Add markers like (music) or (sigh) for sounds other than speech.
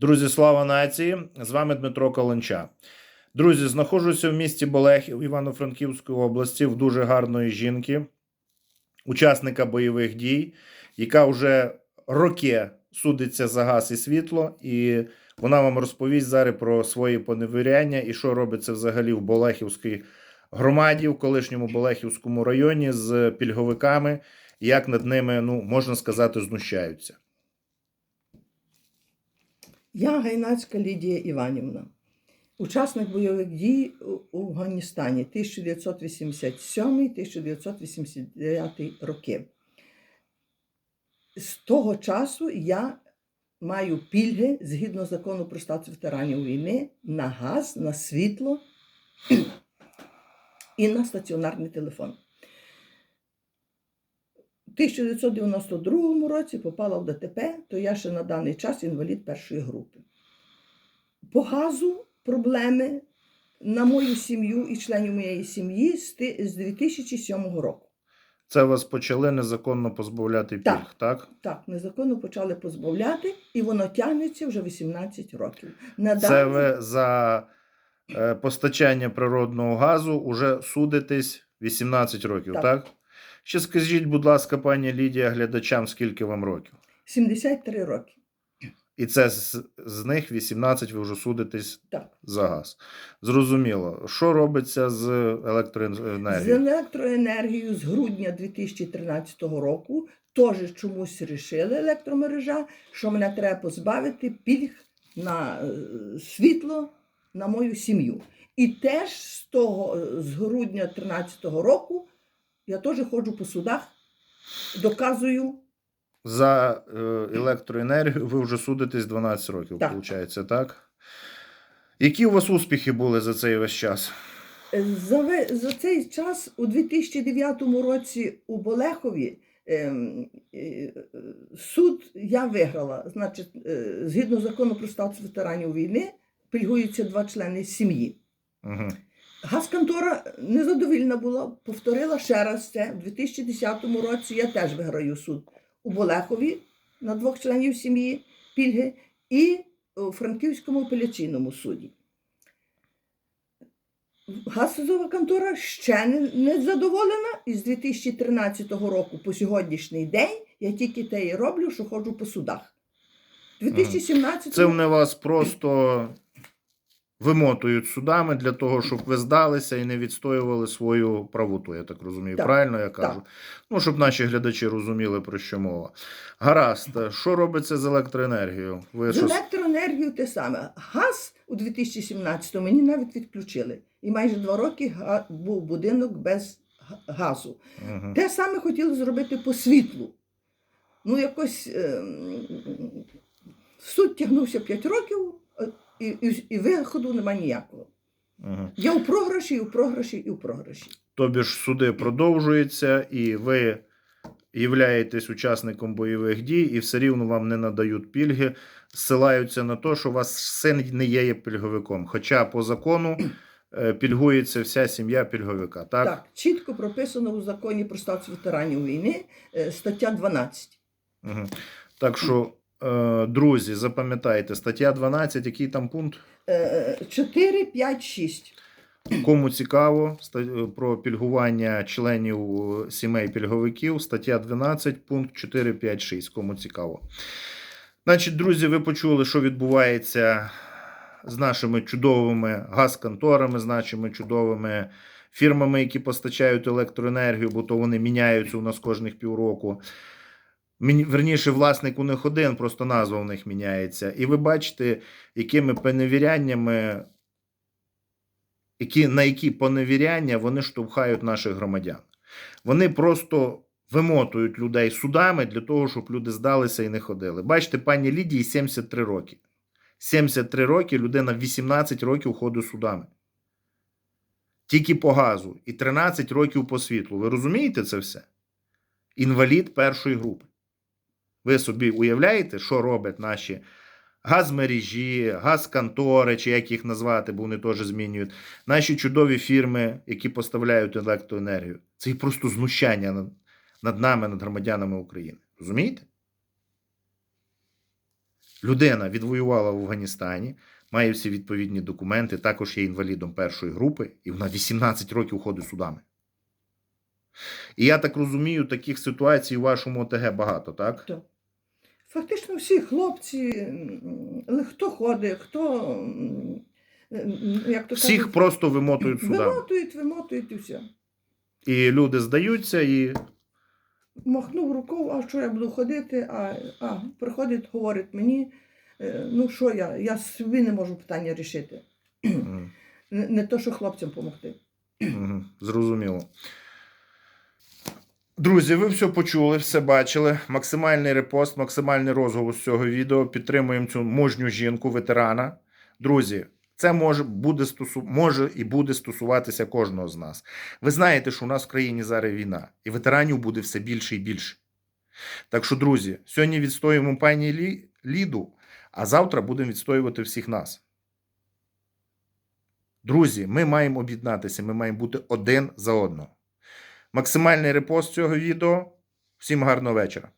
Друзі, слава нації! З вами Дмитро Каланча. Друзі, знаходжуся в місті Болехів Івано-Франківської області в дуже гарної жінки, учасника бойових дій, яка вже роки судиться за газ і світло, і вона вам розповість зараз про свої поневіряння і що робиться взагалі в Болехівській громаді, в колишньому Болехівському районі з пільговиками, як над ними, ну можна сказати, знущаються. Я Гайнацька Лідія Іванівна, учасник бойових дій у- Афганістані 1987-1989 роки. З того часу я маю пільги згідно закону про статус ветеранів війни на газ, на світло (clears throat) і на стаціонарний телефон. У 1992 році попала в ДТП, то я ще на даний час інвалід першої групи. По газу проблеми на мою сім'ю і членів моєї сім'ї з 2007 року. Це вас почали незаконно позбавляти пільг, Так. так? Так, незаконно почали позбавляти, і воно тягнеться вже 18 років. На Це даний- ви за е, постачання природного газу уже судитесь 18 років, так. Так. Ще скажіть, будь ласка, пані Лідія, глядачам, скільки вам років? 73 роки. І це з, з них 18 ви вже судитесь Так. за газ. Зрозуміло. Що робиться з електроенергією? З електроенергією? з грудня 2013 року теж чомусь рішили електромережа, що мене треба позбавити пільг на е, світло на мою сім'ю. І теж з того, з грудня 2013 року я теж ходжу по судах, доказую За е, електроенергію ви вже судитесь 12 років, Так. виходить, так? Які у вас успіхи були за цей весь час? Е, За, за цей час у 2009 році у Болехові е, е, суд я виграла. Значить, е, згідно закону про статус ветеранів війни, пільгуються два члени сім'ї. Угу. Газконтора незадовільна була, повторила ще раз це. У 2010 році я теж виграю суд у Болехові на двох членів сім'ї пільги і у Франківському апеляційному суді. Газова контора ще не, задоволена, і з 2013 року по сьогоднішній день я тільки те і роблю, що ходжу по судах. 2017 Це вони вас просто вимотують судами для того, щоб ви здалися і не відстоювали свою правоту, я так розумію. Так, Правильно я кажу? Ну, щоб наші глядачі розуміли, про що мова. Гаразд, що робиться з електроенергією? Ви З щось... електроенергією те саме. Газ у 2017-му мені навіть відключили. І майже два роки був будинок без газу. Мгм. Те саме хотіли зробити по світлу. Ну, якось ем, суд тягнувся 5 років, е, і, і, і виходу нема ніякого. Мгм. Я у програші, і у програші, і у програші. Тобі ж суди продовжуються, і ви являєтесь учасником бойових дій, і все рівно вам не надають пільги, ссилаються на те, що у вас син не є пільговиком. Хоча по закону е, пільгується вся сім'я пільговика. Так? Так, чітко прописано у законі про статус ветеранів війни, е, стаття 12. Угу. так що, друзі, запам'ятайте, стаття 12, який там пункт? Е, 4, 5, 6. Кому цікаво ста- про пільгування членів е, сімей пільговиків, стаття 12, пункт 4, 5, 6. Кому цікаво. Значить, друзі, ви почули, що відбувається з нашими чудовими газконторами, з нашими чудовими фірмами, які постачають електроенергію, бо то вони міняються у нас кожних півроку. Верніше, власник у них один, просто назва у них міняється. І ви бачите, якими поневіряннями які, на які поневіряння вони штовхають наших громадян. Вони просто вимотують людей судами для того, щоб люди здалися і не ходили. Бачите, пані Лідії 73 роки. 73 роки людина 18 років ходить судами. Тільки по газу і 13 років по світлу. Ви розумієте це все? Інвалід першої групи. Ви собі уявляєте, що роблять наші газмережі, газконтори, чи як їх назвати, бо вони теж змінюють. Наші чудові фірми, які поставляють електроенергію. Це просто знущання над, над нами, над громадянами України. Розумієте? Людина відвоювала в Афганістані, має всі відповідні документи, також є інвалідом першої групи, і вона 18 років ходить судами. І я так розумію, таких ситуацій у вашому ОТГ багато, так? То. Фактично всі хлопці, хто ходить, хто як то Всіх кажуть, просто вимотують судами. вимотують, вимотують і все. І люди здаються, і Махнув рукою, а що я буду ходити, а, а приходить, говорить мені, е, ну що я, я собі не можу питання рішити. м, Не, не то, що хлопцям допомогти. Мгм, Зрозуміло. Друзі, ви все почули, все бачили. Максимальний репост, максимальний розголос цього відео. Підтримуємо цю мужню жінку, ветерана. Друзі, це може, буде стосу... може і буде стосуватися кожного з нас. Ви знаєте, що у нас в країні зараз війна, і ветеранів буде все більше і більше. Так що, друзі, сьогодні відстоюємо пані Лі... Ліду, а завтра будемо відстоювати всіх нас. Друзі, ми маємо об'єднатися, ми маємо бути один за одного. Максимальний репост цього відео. Всім гарного вечора.